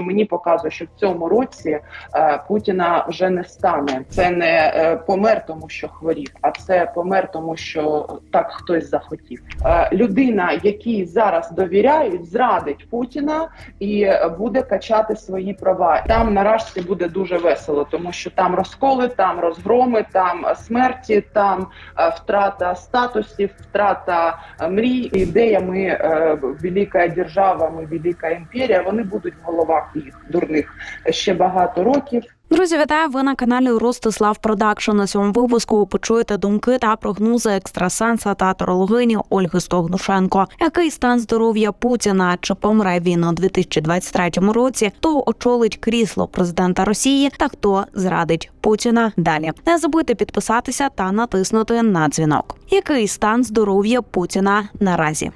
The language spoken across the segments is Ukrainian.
Мені показує, що в цьому році е, Путіна вже не стане. Це не е, помер, тому що хворів, а це помер, тому що так хтось захотів. Е, людина, якій зараз довіряють, зрадить Путіна і буде качати свої права. Там наразі буде дуже весело, тому що там розколи, там розгроми, там смерті, там е, втрата статусів, втрата е, мрій, ідеями е, велика держава, ми велика імперія. Вони будуть в головах їх дурних ще багато років. Друзі, вітаю! Ви на каналі Ростислав Продакшн. На цьому випуску ви почуєте думки та прогнози екстрасенса та тарологині Ольги Стогнушенко. Який стан здоров'я Путіна? Чи помре він у 2023 році? Хто очолить крісло президента Росії та хто зрадить Путіна? Далі не забудьте підписатися та натиснути на дзвінок. Який стан здоров'я Путіна наразі?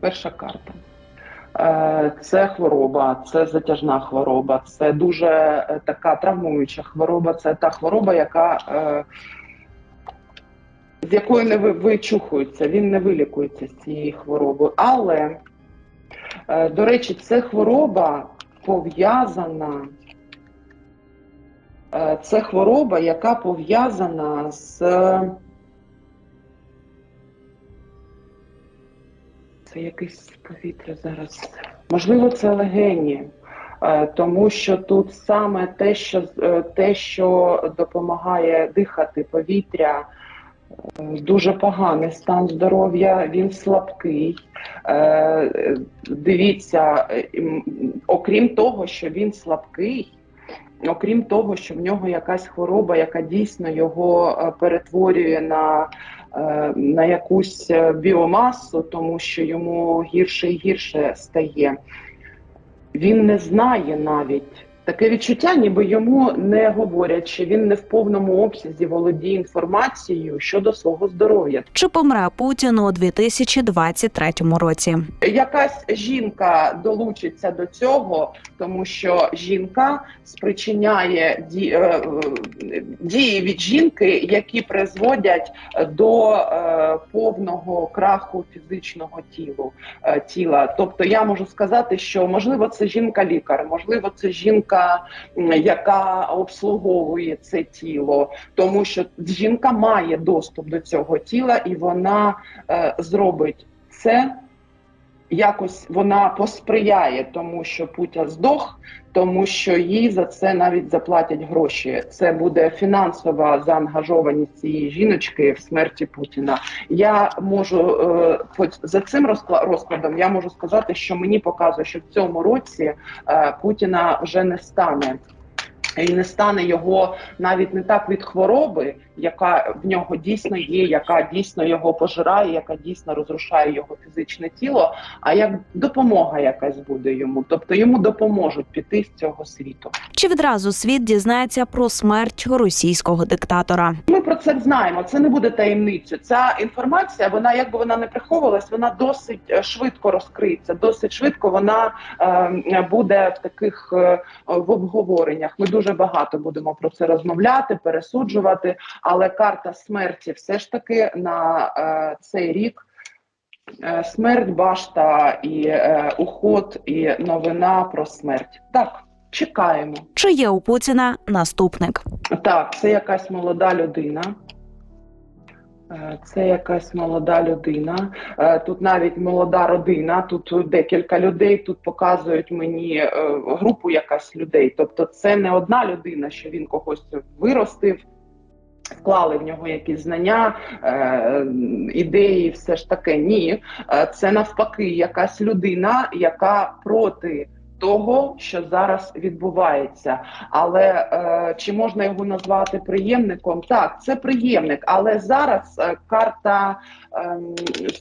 Перша карта. Е, Це хвороба, це затяжна хвороба, це дуже е, така травмуюча хвороба. Це та хвороба, яка е, з якою не вичухується, він не вилікується з цієї хвороби. Але, до речі, це хвороба пов'язана. Це хвороба, яка пов'язана з Це якесь повітря зараз. Можливо, це легені, е, тому що тут саме те, що е, те, що допомагає дихати повітря, е, дуже поганий стан здоров'я, він слабкий. Дивіться, окрім того, що він слабкий. Окрім того, що в нього якась хвороба, яка дійсно його перетворює на на якусь е, біомасу, тому що йому гірше і гірше стає. Він не знає навіть таке відчуття, ніби йому не говорять, що він не в повному обсязі володіє інформацією щодо свого здоров'я. Чи помре Путін у 2023 році? Якась жінка долучиться до цього, тому що жінка спричиняє е, е, дії від жінки, які призводять до е, повного краху фізичного тілу тіла. Тобто, я можу сказати, що можливо це жінка-лікар, можливо, це жінка, м, яка обслуговує це тіло, тому що жінка має доступ до цього тіла, і вона е, зробить це якось вона посприяє тому, що Путя здох, тому що їй за це навіть заплатять гроші. Це буде фінансова заангажованість цієї жіночки в смерті Путіна. Я можу е, за цим розкла- розкладом я можу сказати, що мені показує, що в цьому році е, Путіна вже не стане. І не стане його навіть не так від хвороби, яка в нього дійсно є, яка дійсно його пожирає, яка дійсно розрушає його фізичне тіло, а як допомога якась буде йому. Тобто йому допоможуть піти з цього світу. Чи відразу світ дізнається про смерть російського диктатора? Ми про це знаємо. Це не буде таємницею. Ця інформація, вона якби вона не приховувалась, вона досить е, швидко розкриється. Досить швидко вона е, буде в таких е, в обговореннях. Ми дуже багато будемо про це розмовляти, пересуджувати. Але карта смерті все ж таки на е, цей рік. е, Смерть, башта і е, уход, і новина про смерть. Так, чекаємо. Чи є у Путіна наступник? Так, це якась молода людина. Е, Це якась молода людина. Е, Тут навіть молода родина, тут декілька людей. Тут показують мені групу якась людей. Тобто, це не одна людина, що він когось виростив, вклали в нього якісь знання, е, ідеї, все ж таке. Ні, Е, це навпаки якась людина, яка проти. Того, що зараз відбувається, але е, чи можна його назвати приємником? Так, це приємник, але зараз е, карта, е,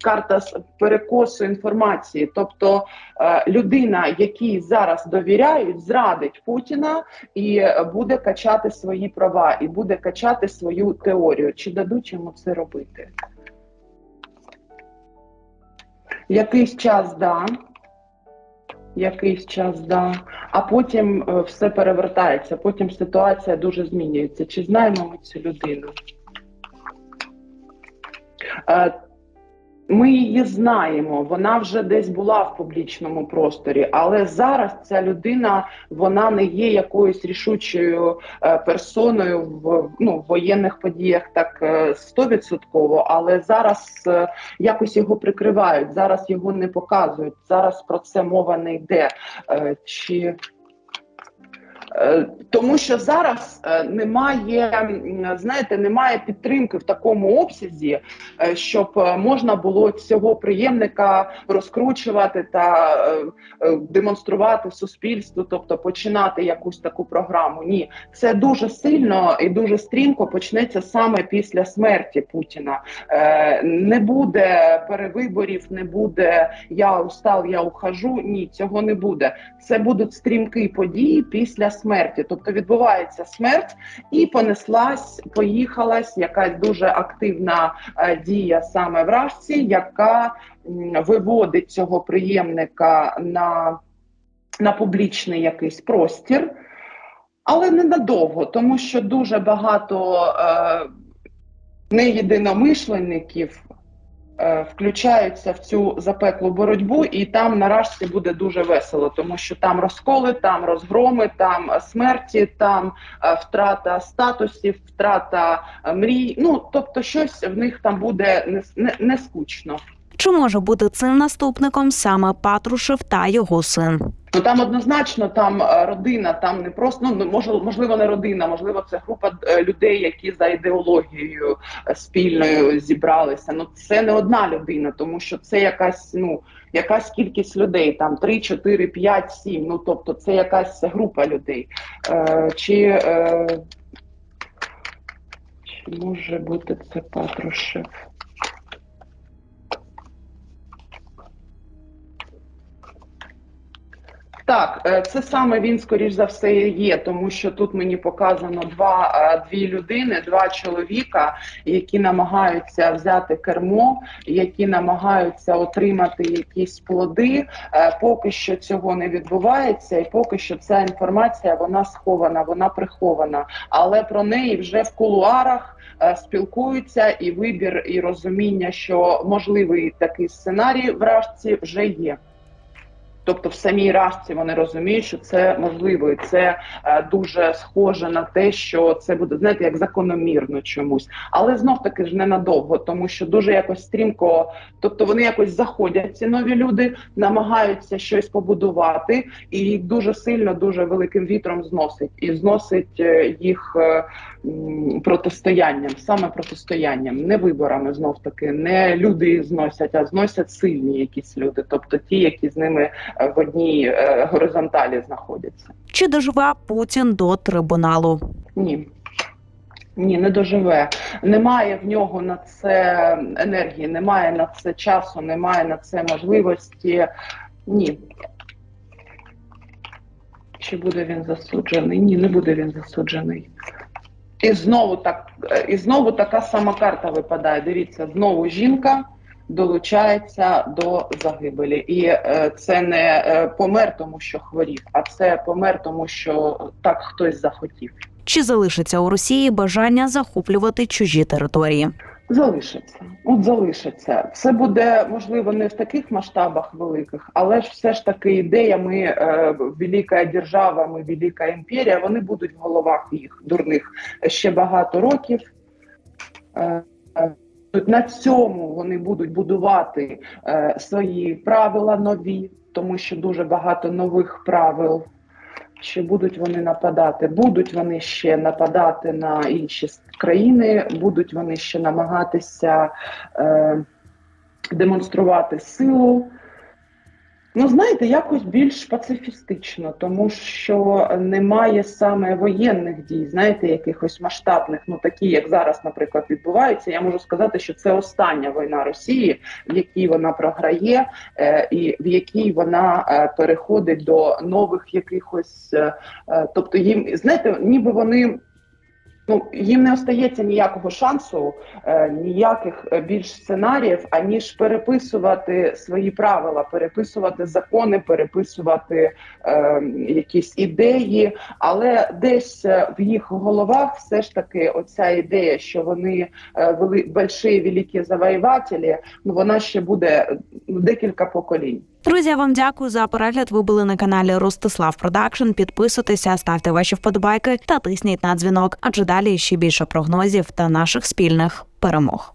карта перекосу інформації, тобто е, людина, якій зараз довіряють, зрадить Путіна і буде качати свої права, і буде качати свою теорію. Чи дадуть йому це робити? Якийсь час да. Якийсь час, да. А потім е, все перевертається, потім ситуація дуже змінюється. Чи знаємо ми цю людину? Ми її знаємо, вона вже десь була в публічному просторі, але зараз ця людина вона не є якоюсь рішучою е, персоною в ну, в воєнних подіях, так е, стовідсотково. Але зараз е, якось його прикривають, зараз його не показують. Зараз про це мова не йде. Чи тому що зараз е, немає, знаєте, немає підтримки в такому обсязі, е, щоб е, можна було цього приємника розкручувати та е, е, демонструвати суспільству, тобто починати якусь таку програму. Ні, це дуже сильно і дуже стрімко почнеться саме після смерті Путіна. Е, Не буде перевиборів, не буде я устав, я ухожу. Ні, цього не буде. Це будуть стрімкі події після смерті. Тобто відбувається смерть і понеслась, поїхалась якась дуже активна е, дія саме в Рашці, яка виводить цього приємника на, на публічний якийсь простір. Але ненадовго, тому що дуже багато е, неєдиномишленників включаються в цю запеклу боротьбу, і там наразі буде дуже весело, тому що там розколи, там розгроми, там е, смерті, там е, втрата статусів, втрата е, мрій. Ну тобто, щось в них там буде не, не, не скучно. Чи може бути цим наступником саме Патрушев та його син? Ну там однозначно там е, родина, там не просто ну можливо, не родина, можливо, це група е, людей, які за ідеологією е, спільною зібралися. Ну це не одна людина, тому що це якась ну якась кількість людей, там 3, 4, 5, 7, Ну тобто, це якась група людей. Е, чи, е, чи може бути це Патрушев? Так, е, це саме він, скоріш за все, є, тому що тут мені показано два е, дві людини, два чоловіка, які намагаються взяти кермо, які намагаються отримати якісь плоди. Е, Поки що цього не відбувається, і поки що ця інформація вона схована, вона прихована. Але про неї вже в кулуарах спілкуються, і вибір, і розуміння, що можливий такий сценарій в Рашці вже є. Тобто в самій Рашці вони розуміють, що це можливо, і це е, дуже схоже на те, що це буде знаєте, як закономірно чомусь, але знов таки ж ненадовго, тому що дуже якось стрімко, тобто вони якось заходять ці нові люди, намагаються щось побудувати, і їх дуже сильно, дуже великим вітром зносить і зносить е, їх е, м, протистоянням, саме протистоянням, не виборами, знов таки, не люди зносять, а зносять сильні якісь люди, тобто ті, які з ними в одній е, горизонталі знаходяться. Чи доживе Путін до трибуналу? Ні. Ні, не доживе. Немає в нього на це енергії, немає на це часу, немає на це можливості. Ні. Чи буде він засуджений? Ні, не буде він засуджений. І знову так, і знову така сама карта випадає. Дивіться, знову жінка долучається до загибелі. І е, це не е, помер, тому що хворів, а це помер, тому що так хтось захотів. Чи залишиться у Росії бажання захоплювати чужі території? Залишиться, от залишиться. Це буде можливо не в таких масштабах великих, але ж все ж таки ідеями е, велика держава, ми велика імперія. Вони будуть в головах їх дурних ще багато років. Е, е, на цьому вони будуть будувати е, свої правила нові, тому що дуже багато нових правил. Чи будуть вони нападати? Будуть вони ще нападати на інші країни, будуть вони ще намагатися е, демонструвати силу. Ну, знаєте, якось більш пацифістично, тому що немає саме воєнних дій, знаєте, якихось масштабних, ну такі, як зараз, наприклад, відбуваються. Я можу сказати, що це остання війна Росії, в якій вона програє, е, і в якій вона е, переходить до нових якихось, е, тобто їм знаєте, ніби вони Ну їм не остається ніякого шансу, е, ніяких е, більш сценаріїв, аніж переписувати свої правила, переписувати закони, переписувати е, якісь ідеї. Але десь е, в їх головах все ж таки оця ідея, що вони вели больші великі завоювателі, ну вона ще буде декілька поколінь. Друзі, я вам дякую за перегляд. Ви були на каналі Ростислав Продакшн. Підписуйтеся, ставте ваші вподобайки та тисніть на дзвінок, адже далі ще більше прогнозів та наших спільних перемог.